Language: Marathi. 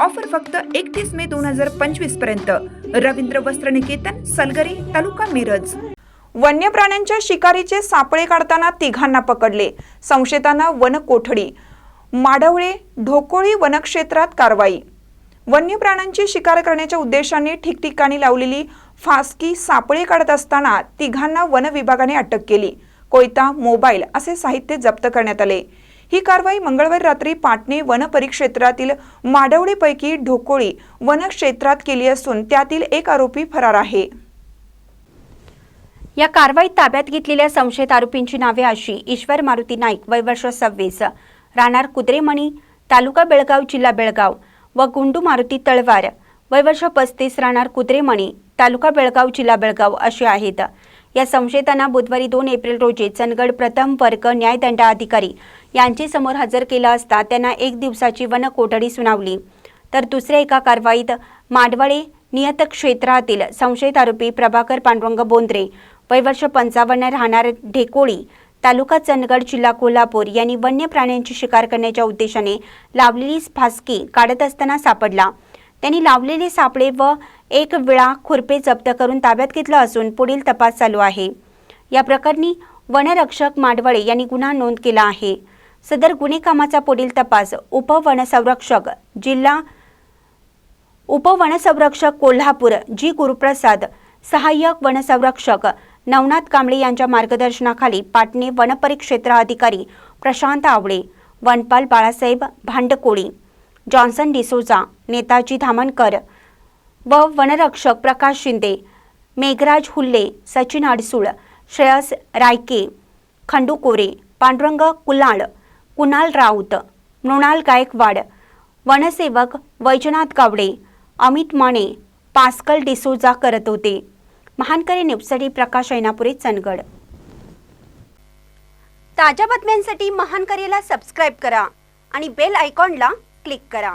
ऑफर फक्त एकतीस मे दोन हजार पंचवीसपर्यंत. रवींद्र वस्त्र निकेतन सलगरी तालुका मिरज. वन्य प्राण्यांच्या शिकारीचे सापळे काढताना तिघांना पकडले. संशयितांना वन कोठडी माडवळे ढोकोळी वनक्षेत्रात कारवाई. वन्य प्राण्यांची शिकार करण्याच्या उद्देशाने ठिकठिकाणी लावलेली फासकी सापळे काढत असताना तिघांना वन विभागाने अटक केली. कोयता मोबाईल असे साहित्य जप्त करण्यात आले. ही कारवाई मंगळवारी रात्री पाटणे वन परिक्षेत्रातील माडवळीपैकी ढोकोळी वनक्षेत्रात केली असून त्यातील एक आरोपी फरार आहे. या कारवाईत ताब्यात घेतलेल्या संशयित आरोपींची नावे अशी ईश्वर मारुती नाईक वय वर्ष सव्वीस राहणार कुद्रेमणी तालुका बेळगाव जिल्हा बेळगाव व गुंडू मारुती तळवार वय वर्ष पस्तीस राहणार कुद्रेमणी तालुका बेळगाव जिल्हा बेळगाव असे आहेत. या संशयितांना बुधवारी दोन एप्रिल रोजी चंदगड प्रथम वर्ग न्यायदंडाधिकारी यांचे समोर हजर केला असता त्यांना एक दिवसाची वन कोठडी सुनावली. तर दुसऱ्या एका कारवाईत माडवळे नियत क्षेत्रातील संशयित आरोपी प्रभाकर पांडुरंग बोंद्रे वय वर्ष पंचावन्न राहणार ढेकोळी तालुका चंदगड जिल्हा कोल्हापूर यांनी वन्य प्राण्यांची शिकार करण्याच्या उद्देशाने लावलेली फासकी काढत असताना सापडला. त्यांनी लावलेले सापळे व एक विळा खुरपे जप्त करून ताब्यात घेतलं असून पुढील तपास चालू आहे. या प्रकरणी वनरक्षक माडवळे यांनी गुन्हा नोंद केला आहे. सदर गुन्हे कामाचा पुढील तपास उपवनसंरक्षक जिल्हा उपवनसंरक्षक कोल्हापूर जी गुरुप्रसाद सहाय्यक वनसंरक्षक नवनाथ कांबळे यांच्या मार्गदर्शनाखाली पाटणे वनपरिक्षेत्र अधिकारी प्रशांत आवळे वनपाल बाळासाहेब भांडकोळी जॉन्सन डिसोजा नेताजी धामणकर व वनरक्षक प्रकाश शिंदे मेघराज हुल्ले सचिन अडसूळ श्रेयस रायके खंडू कोरे पांडुरंग कुलाळ कुणाल राऊत मृणाल गायकवाड वनसेवक वैजनाथ गावडे अमित माने पास्कल डिसोजा करत होते. महानकरी न्यूजसाठी प्रकाश ऐनापुरे चंदगड. ताज्या बातम्यांसाठी महानकरेला सबस्क्राईब करा आणि बेल आयकॉनला क्लिक करा.